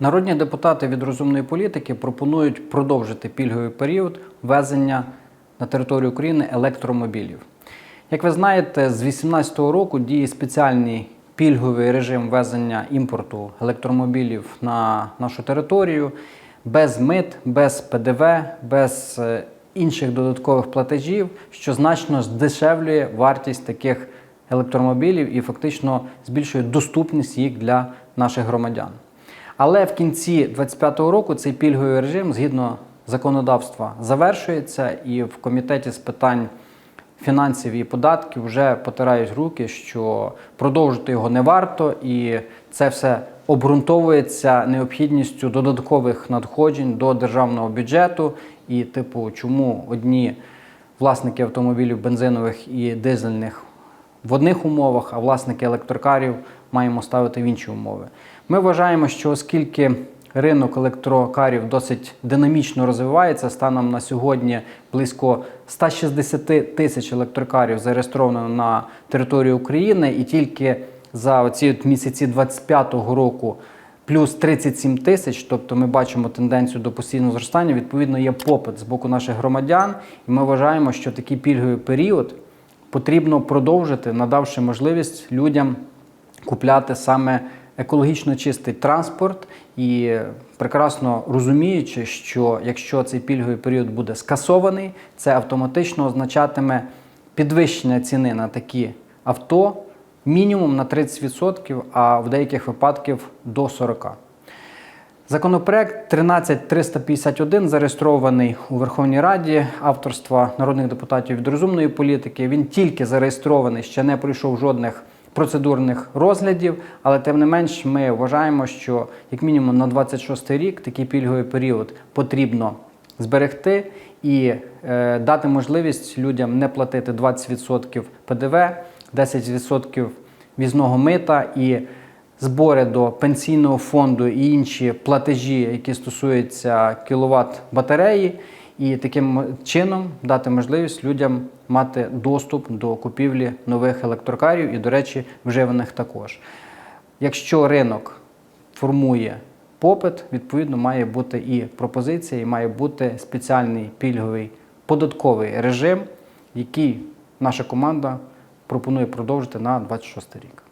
Народні депутати від розумної політики пропонують продовжити пільговий період ввезення на територію України електромобілів. Як ви знаєте, з 2018 року діє спеціальний пільговий режим ввезення імпорту електромобілів на нашу територію без мит, без ПДВ, без е, інших додаткових платежів, що значно здешевлює вартість таких електромобілів і фактично збільшує доступність їх для наших громадян. Але в кінці 2025 року цей пільговий режим згідно законодавства завершується, і в комітеті з питань фінансів і податків вже потирають руки, що продовжити його не варто, і це все обґрунтовується необхідністю додаткових надходжень до державного бюджету. І, типу, чому одні власники автомобілів бензинових і дизельних в одних умовах, а власники електрокарів маємо ставити в інші умови. Ми вважаємо, що оскільки ринок електрокарів досить динамічно розвивається, станом на сьогодні близько 160 тисяч електрокарів зареєстровано на території України, і тільки за оці от місяці 25-го року плюс 37 тисяч, тобто ми бачимо тенденцію до постійного зростання. Відповідно, є попит з боку наших громадян, і ми вважаємо, що такий пільговий період потрібно продовжити, надавши можливість людям купляти саме екологічно чистий транспорт і прекрасно розуміючи, що якщо цей пільговий період буде скасований, це автоматично означатиме підвищення ціни на такі авто мінімум на 30%, а в деяких випадках до 40%. Законопроект 13351 зареєстрований у Верховній Раді авторства народних депутатів від розумної політики. Він тільки зареєстрований, ще не пройшов жодних процедурних розглядів, але тим не менш ми вважаємо, що як мінімум на 26 рік такий пільговий період потрібно зберегти і е, дати можливість людям не платити 20% ПДВ, 10% візного мита і збори до пенсійного фонду і інші платежі, які стосуються кіловат батареї, і таким чином дати можливість людям мати доступ до купівлі нових електрокарів і, до речі, вживаних також. Якщо ринок формує попит, відповідно має бути і пропозиція, і має бути спеціальний пільговий податковий режим, який наша команда пропонує продовжити на 26 рік.